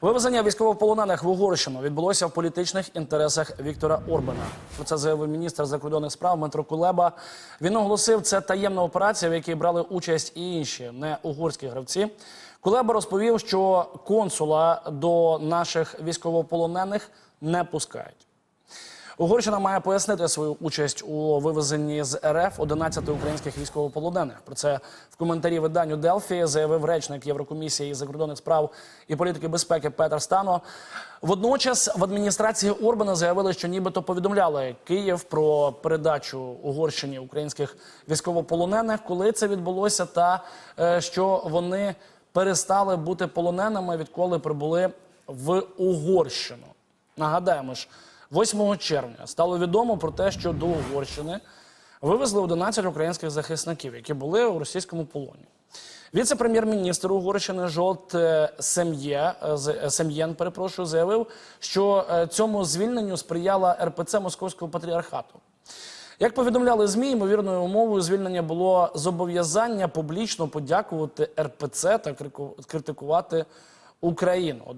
Вивезення військовополонених в Угорщину відбулося в політичних інтересах Віктора Орбана. Про це заявив міністр закордонних справ Метро Кулеба. Він оголосив, це таємна операція, в якій брали участь і інші не угорські гравці. Кулеба розповів, що консула до наших військовополонених не пускають. Угорщина має пояснити свою участь у вивезенні з РФ 11 українських військовополонених. Про це в коментарі виданню Делфі заявив речник Єврокомісії закордонних справ і політики безпеки Петр Стано. Водночас в адміністрації Орбана заявили, що нібито повідомляли Київ про передачу Угорщині українських військовополонених, коли це відбулося, та е, що вони перестали бути полоненими, відколи прибули в Угорщину. Нагадаємо ж. 8 червня стало відомо про те, що до Угорщини вивезли 11 українських захисників, які були у російському полоні. Віце-прем'єр-міністр Угорщини Жолт е, Сем'є е, е, Сем'єн, перепрошую, заявив, що цьому звільненню сприяла РПЦ Московського патріархату. Як повідомляли ЗМІ, ймовірною умовою звільнення було зобов'язання публічно подякувати РПЦ та критикувати Україну.